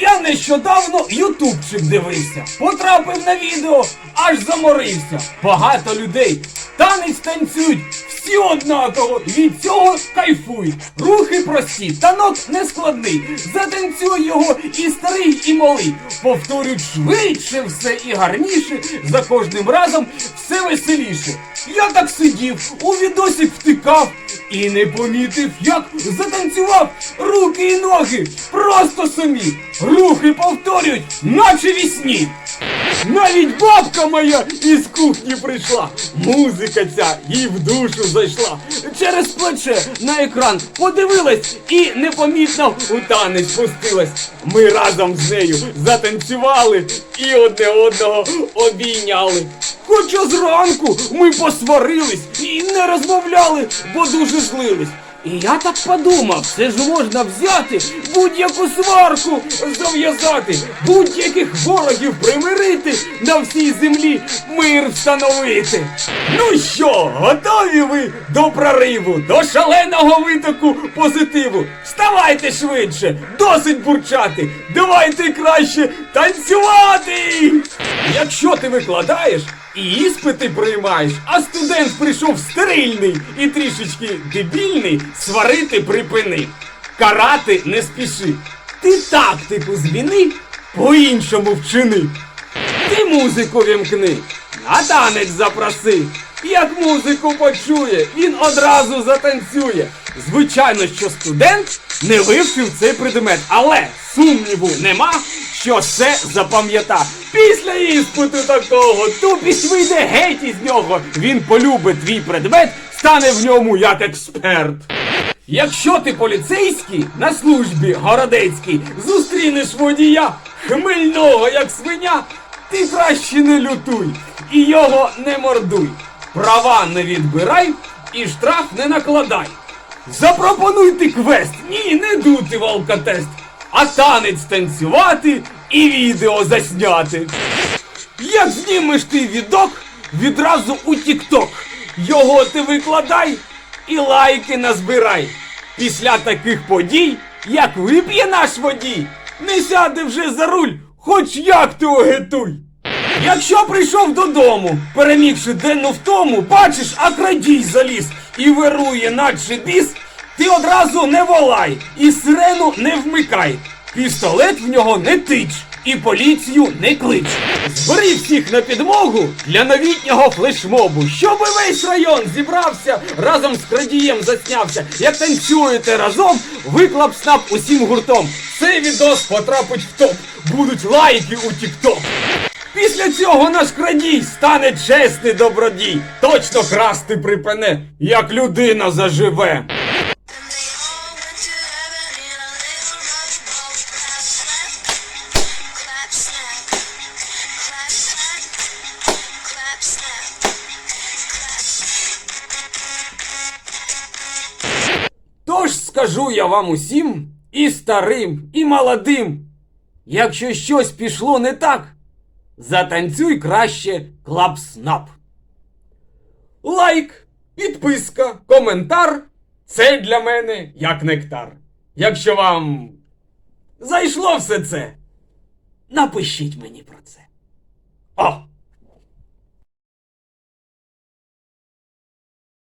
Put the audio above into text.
Я нещодавно ютубчик дивився, потрапив на відео, аж заморився. Багато людей танець танцюють, всі однаково, від цього кайфують. Рухи прості, танок нескладний. Затанцюй його і старий, і малий. Повторюють швидше все і гарніше, за кожним разом все веселіше. Я так сидів, у відосик втикав і не помітив, як затанцював руки і ноги. Просто самі. Рухи повторюють, наче вісні. Навіть бабка моя із кухні прийшла. Музика ця їй в душу зайшла. Через плече на екран подивилась і непомітно у танець пустилась. Ми разом з нею затанцювали і одне одного обійняли. Хоча зранку ми посварились і не розмовляли, бо дуже злились. І я так подумав, це ж можна взяти будь-яку сварку зав'язати, будь-яких ворогів примирити, на всій землі мир встановити. Ну що, готові ви до прориву, до шаленого витоку позитиву? Вставайте швидше, досить бурчати, давайте краще танцювати! Якщо ти викладаєш і іспити приймаєш, а студент прийшов стерильний і трішечки дебільний, сварити припини. Карати не спіши. Ти тактику зміни, по-іншому вчини. Ти музику вімкни, на танець запроси. Як музику почує, він одразу затанцює. Звичайно, що студент не вивчив цей предмет, але сумніву нема, що все запам'ята. Після іспиту такого тупість вийде геть із нього. Він полюбить твій предмет, стане в ньому як експерт. Якщо ти поліцейський на службі городецькій зустрінеш водія хмельного, як свиня, ти краще не лютуй і його не мордуй. Права не відбирай і штраф не накладай. Запропонуй ти квест, ні, не дути в алкотест, а танець танцювати і відео засняти. Як знімеш ти відок, відразу у Тік-Ток. Його ти викладай і лайки назбирай. Після таких подій, як вип'є наш водій, не сяде вже за руль, хоч як ти огетуй. Якщо прийшов додому, перемігши денну втому, бачиш, а крадій заліз і вирує наче біс, ти одразу не волай і сирену не вмикай. Пістолет в нього не тич і поліцію не клич. Збери всіх на підмогу для новітнього флешмобу, щоб весь район зібрався, разом з крадієм заснявся. Як танцюєте разом, виклап снап усім гуртом. Цей відос потрапить в топ. Будуть лайки у тік-ток. Після цього наш крадій стане чесний добродій. Точно красти припине, як людина заживе. Скажу я вам усім, і старим, і молодим. Якщо щось пішло не так, затанцюй краще клап-снап. Лайк, підписка, коментар це для мене як нектар. Якщо вам зайшло все це, напишіть мені про це. О!